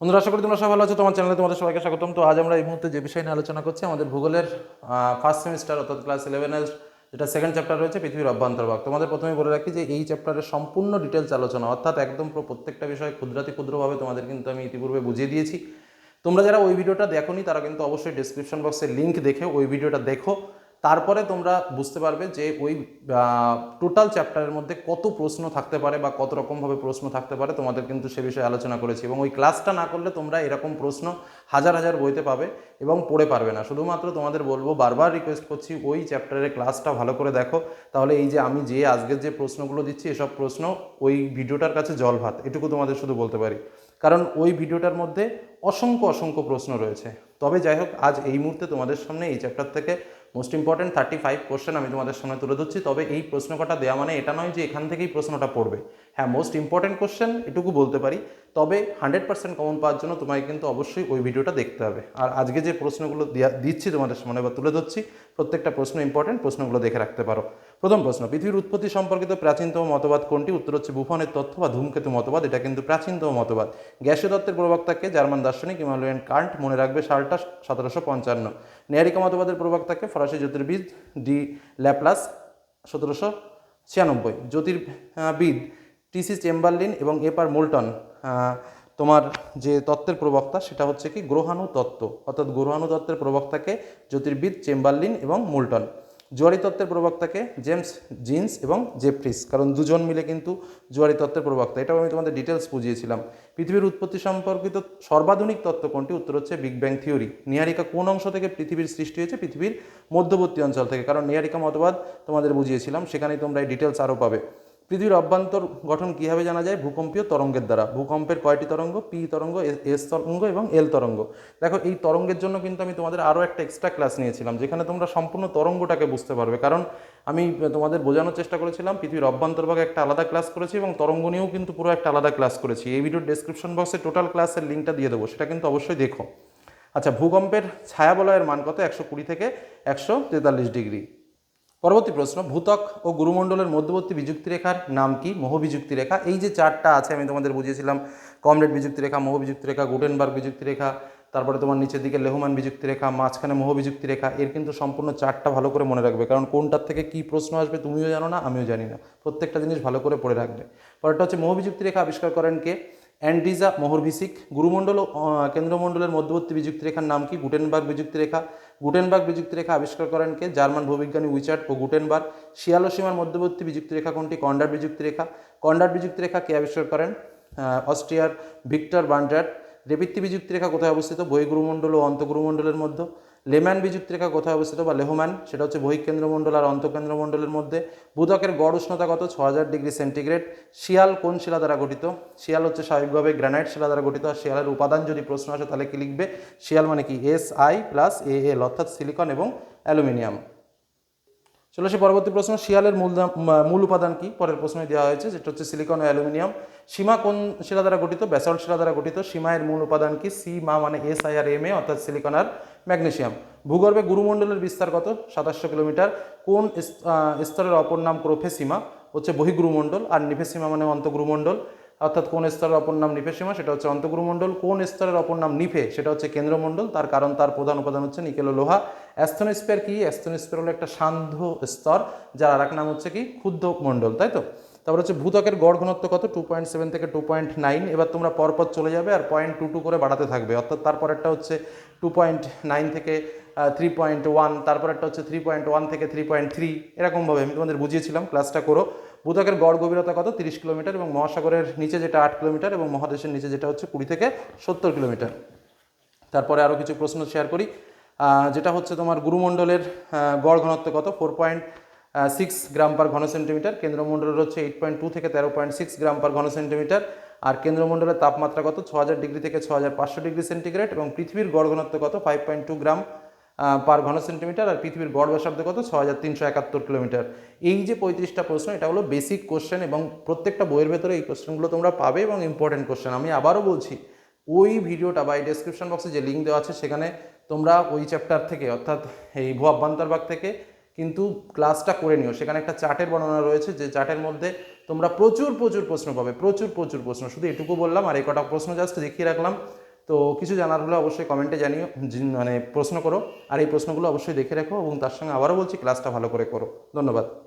বন্ধুরা, আশা করি তোমরা সবাই ভালো আছো। তোমার চ্যানেলে তোমাদের সবাইকে স্বাগতম। তো আজ আমরা এই মুহূর্তে যে বিষয় নিয়ে আলোচনা করছি, আমাদের ভূগোলের ফার্স্ট সেমিস্টার অর্থাৎ ক্লাস ইলেভেনের যেটা সেকেন্ড চ্যাপ্টার রয়েছে, পৃথিবীর অভ্যন্তরভাগ তোমাদের প্রথমে বলে রাখি যে এই চ্যাপ্টারের সম্পূর্ণ ডিটেলস আলোচনা, অর্থাৎ একদম প্রত্যেকটা বিষয় ক্ষুদ্রাতি ক্ষুদ্রভাবে তোমাদের কিন্তু আমি ইতিপূর্বে বুঝিয়ে দিয়েছি। তোমরা যারা ওই ভিডিওটা দেখোনি, তারা কিন্তু অবশ্যই ডিসক্রিপশন বক্সে লিঙ্ক দেখে ওই ভিডিওটা দেখো। তারপরে তোমরা বুঝতে পারবে যে ওই টোটাল চ্যাপ্টারের মধ্যে কত প্রশ্ন থাকতে পারে বা কত রকমভাবে প্রশ্ন থাকতে পারে, তোমাদের কিন্তু সে বিষয়ে আলোচনা করেছি এবং ওই ক্লাসটা না করলে তোমরা এরকম প্রশ্ন হাজার হাজার বইতে পাবে এবং পড়ে পারবে না। শুধুমাত্র তোমাদের বলব, বারবার রিকোয়েস্ট করছি ওই চ্যাপ্টারের ক্লাসটা ভালো করে দেখো। তাহলে এই যে আমি যে, আজকের যে প্রশ্নগুলো দিচ্ছি, এসব প্রশ্ন ওই ভিডিওটার কাছে জল ভাত। এটুকু তোমাদের শুধু বলতে পারি। কারণ ওই ভিডিওটার মধ্যে অসংখ্য অসংখ্য প্রশ্ন রয়েছে। তবে যাই হোক, আজ এই মুহূর্তে তোমাদের সামনে এই চ্যাপ্টার থেকে most important thirty five question আমি তোমাদের সামনে তুলে ধরছি। তবে এই প্রশ্ন কটা দেওয়া মানে এটা নয় যে এখান থেকেই প্রশ্নটা পড়বে। হ্যাঁ মোস্ট ইম্পর্টেন্ট কোশ্চেন এটুকু বলতে পারি। তবে হান্ড্রেড পার্সেন্ট কমন পাওয়ার জন্য তোমাকে কিন্তু অবশ্যই ওই ভিডিওটা দেখতে হবে। আর আজকে যে প্রশ্নগুলো দিচ্ছি তোমাদের সামনে বা তুলে ধরছি, প্রত্যেকটা প্রশ্ন ইম্পর্টেন্ট প্রশ্নগুলো দেখে রাখতে পারো। প্রথম প্রশ্ন, পৃথিবীর উৎপত্তি সম্পর্কিত প্রাচীনতম মতবাদ কোনটি? উত্তর হচ্ছে বুফনের তথ্য বা ধূমকেতু মতবাদ, এটা কিন্তু প্রাচীনতম মতবাদ। গ্যাসীয় তত্ত্বের প্রবক্তাকে জার্মান দার্শনিক ইমালুয়েন কান্ট মনে রাখবে সালটা সতেরোশো পঞ্চান্ন। নেয়ারিকা মতবাদের প্রবক্তাকে ফরাসি জ্যোতির্বিদ ডি ল্যাপ্লাস সতেরোশো ছিয়ানব্বই। জ্যোতির্বিদ টিসি চেম্বারলিন এবং এপার মোল্টন তোমার যে তত্ত্বের প্রবক্তা সেটা হচ্ছে কি গ্রহাণু তত্ত্ব। অর্থাৎ গ্রহাণু তত্ত্বের প্রবক্তাকে জ্যোতির্বিদ চেম্বারলিন এবং মোল্টন। জুয়ারি তত্ত্বের প্রবক্তাকে জেমস জিন্স এবং জেফ্রিস, কারণ দুজন মিলে কিন্তু জুয়ারি তত্ত্বের প্রবক্তা। এটাও আমি তোমাদের ডিটেলস বুঝিয়েছিলাম। পৃথিবীর উৎপত্তি সম্পর্কিত সর্বাধুনিক তত্ত্ব কোনটি? উত্তর হচ্ছে বিগ ব্যাং থিওরি। নিহারিকা কোন অংশ থেকে পৃথিবীর সৃষ্টি হয়েছে? পৃথিবীর মধ্যবর্তী অঞ্চল থেকে। কারণ নিহারিকা মতবাদ তোমাদের বুঝিয়েছিলাম, সেখানেই তোমরা এই ডিটেলস আরও পাবে। পৃথিবীর অভ্যন্তর গঠন কীভাবে জানা যায়? ভূকম্পীয় তরঙ্গের দ্বারা। ভূকম্পের কয়টি তরঙ্গ? পি তরঙ্গ এস তরঙ্গ এবং এল তরঙ্গ। দেখো, এই তরঙ্গের জন্য কিন্তু আমি তোমাদের আরও একটা এক্সট্রা ক্লাস নিয়েছিলাম, যেখানে তোমরা সম্পূর্ণ তরঙ্গটাকে বুঝতে পারবে। কারণ আমি তোমাদের বোঝানোর চেষ্টা করেছিলাম, পৃথিবীর অভ্যন্তরভাগে একটা আলাদা ক্লাস করেছি এবং তরঙ্গ নিয়েও কিন্তু পুরো একটা আলাদা ক্লাস করেছি। এই ভিডিওর ডেসক্রিপশন বক্সে টোটাল ক্লাসের লিঙ্কটা দিয়ে দেবো, সেটা কিন্তু অবশ্যই দেখো। আচ্ছা ভূকম্পের ছায়াবলয়ের মান কত? একশো কুড়ি থেকে একশো তেতাল্লিশ ডিগ্রি। পরবর্তী প্রশ্ন, ভূতক ও গুরুমণ্ডলের মধ্যবর্তী বিযুক্তি রেখার নাম কি? মহবিযুক্তি রেখা এই যে চারটা আছে, আমি তোমাদের বুঝিয়েছিলাম, কমরেড বিযুক্তি রেখা মোহ বিযুক্তি রেখা গুটেনবার্গ বিযুক্তি রেখা তারপরে তোমার নিচের দিকে লেহমান বিযুক্তি রেখা মাঝখানে মোহ বিযুক্তি রেখা এর কিন্তু সম্পূর্ণ চারটা ভালো করে মনে রাখবে, কারণ কোনটার থেকে কি প্রশ্ন আসবে তুমিও জানো না, আমিও জানি না। প্রত্যেকটা জিনিস ভালো করে পড়ে রাখবে। পরেরটা হচ্ছে মহবিযুক্তি রেখা আবিষ্কার করেন কে? অ্যান্ডিজা মোহরভিসিক, গুরুমণ্ডল ও কেন্দ্রমণ্ডলের মধ্যবর্তী বিযুক্তি রেখার নাম কি? গুটেনবার্গ বিযুক্তি রেখা গুটেনবার্গ বিযুক্তি রেখা আবিষ্কার করেন কে? জার্মান ভূবিজ্ঞানী উইচার্ড ও গুটেনবার্গ। শিয়ালো সীমার মধ্যবর্তী বিযুক্তি রেখা কোনটি? কন্ডার বিযুক্তি রেখা কন্ডার বিযুক্তি রেখা কে আবিষ্কার করেন? অস্ট্রিয়ার ভিক্টর বান্ড্রাট। রেপিত্তি বিযুক্তি রেখা কোথায় অবস্থিত? বহিগুরুমণ্ডল ও অন্তগুরুমণ্ডলের মধ্যে। লেম্যান বিযুক্ত রেখা কোথায় অবস্থিত বা লেহম্যান, সেটা হচ্ছে বহিকেন্দ্রমণ্ডল আর অন্তকেন্দ্রমণ্ডলের মধ্যে। বুধকের গড় উষ্ণতা কত? ছ হাজার ডিগ্রি সেন্টিগ্রেড। শিয়াল কোন শিলা দ্বারা গঠিত? শিয়াল হচ্ছে স্বাভাবিকভাবে গ্রানাইট শিলা দ্বারা গঠিত। আর শিয়ালের উপাদান যদি প্রশ্ন আসে, তাহলে কি লিখবে? শিয়াল মানে কি? S I plus A L অর্থাৎ সিলিকন এবং অ্যালুমিনিয়াম চলো সে পরবর্তী প্রশ্ন, শিয়ালের মূল মূল উপাদান কি? পরের প্রশ্নে দেওয়া হয়েছে, যেটা হচ্ছে সিলিকন অ্যালুমিনিয়াম সীমা কোন শিলা দ্বারা গঠিত? ব্যাসল্ট শিলা দ্বারা গঠিত। সীমায়ের মূল উপাদান কি? সি, মা মানে S, I, R, M, A, অর্থাৎ সিলিকন আর ম্যাগনেসিয়াম ভূগর্ভে গুরুমণ্ডলের বিস্তার কত? সাতাশশো কিলোমিটার। কোন স্তরের অপর নাম ক্রোফেসীমা? হচ্ছে বহিগুরুমণ্ডল, আর নিফেসীমা মানে অন্তগুরুমণ্ডল। অর্থাৎ কোন স্তরের অপর নাম নিফে সীমা, সেটা হচ্ছে অন্তগুরুমণ্ডল। কোন স্তরের অপর নাম নিফে, সেটা হচ্ছে কেন্দ্রমণ্ডল। তার কারণ, তার প্রধান উপাদান হচ্ছে নিকেল লোহা। অ্যাস্থনোস্পেয়ার কি? অ্যাস্থনোস্পেয়ার হলো একটা সান্ধ্য স্তর, যার আর এক নাম হচ্ছে কি? ক্ষুদ্র মণ্ডল, তাই তো? তারপর হচ্ছে ভূতকের গড় ঘনত্ব কত? টু পয়েন্ট সেভেন থেকে টু পয়েন্ট নাইন এবার তোমরা পরপর চলে যাবে আর পয়েন্ট টু টু করে বাড়াতে থাকবে। অর্থাৎ তারপরেরটা হচ্ছে টু পয়েন্ট নাইন থেকে থ্রি পয়েন্ট ওয়ান তারপরেরটা হচ্ছে থ্রি পয়েন্ট ওয়ান থেকে থ্রি পয়েন্ট থ্রি এরকমভাবে আমি তোমাদের বুঝিয়েছিলাম ক্লাসটা করো। ভূতকের গড় গভীরতা কত? তিরিশ কিলোমিটার এবং মহাসাগরের নিচে যেটা আট কিলোমিটার এবং মহাদেশের নিচে যেটা হচ্ছে কুড়ি থেকে সত্তর কিলোমিটার। তারপরে আরও কিছু প্রশ্ন শেয়ার করি। যেটা হচ্ছে তোমার গুরুমণ্ডলের গড় ঘনত্ব কত? Four point six gram per ঘন সেন্টিমিটার কেন্দ্রমণ্ডলের হচ্ছে এইট পয়েন্ট টু থেকে তেরো পয়েন্ট সিক্স গ্রাম পার ঘন সেন্টিমিটার আর কেন্দ্রমণ্ডলের তাপমাত্রা কত? ছ হাজার ডিগ্রি থেকে ছ হাজার পাঁচশো ডিগ্রি সেন্টিগ্রেড এবং পৃথিবীর গড় ঘনত্ব কত? Five point two gram per ঘন সেন্টিমিটার আর পৃথিবীর গড় ব্যাসার্ধ কত? ছ হাজার তিনশো একাত্তর কিলোমিটার। এই যে পঁয়ত্রিশটা প্রশ্ন, এটা হলো বেসিক কোশ্চেন এবং প্রত্যেকটা বইয়ের ভেতরে এই কোশ্চেনগুলো তোমরা পাবে এবং ইম্পর্টেন্ট কোশ্চেন আমি আবারও বলছি, ওই ভিডিওটা বা এই ডেসক্রিপশন বক্সে যে লিঙ্ক দেওয়া আছে, সেখানে তোমরা ওই চ্যাপ্টার থেকে, অর্থাৎ এই ভূ অভ্যন্তরভাগ থেকে কিন্তু ক্লাসটা করে নিও। সেখানে একটা চার্টের বর্ণনা রয়েছে, যে চার্টের মধ্যে তোমরা প্রচুর প্রচুর প্রশ্ন পাবে, প্রচুর প্রচুর প্রশ্ন। শুধু এটুকু বললাম, আর এই কটা প্রশ্ন জাস্ট দেখিয়ে রাখলাম। তো কিছু জানার হলে অবশ্যই কমেন্টে জানিও মানে প্রশ্ন করো। আর এই প্রশ্নগুলো অবশ্যই দেখে রেখো এবং তার সঙ্গে আবারও বলছি ক্লাসটা ভালো করে করো। ধন্যবাদ।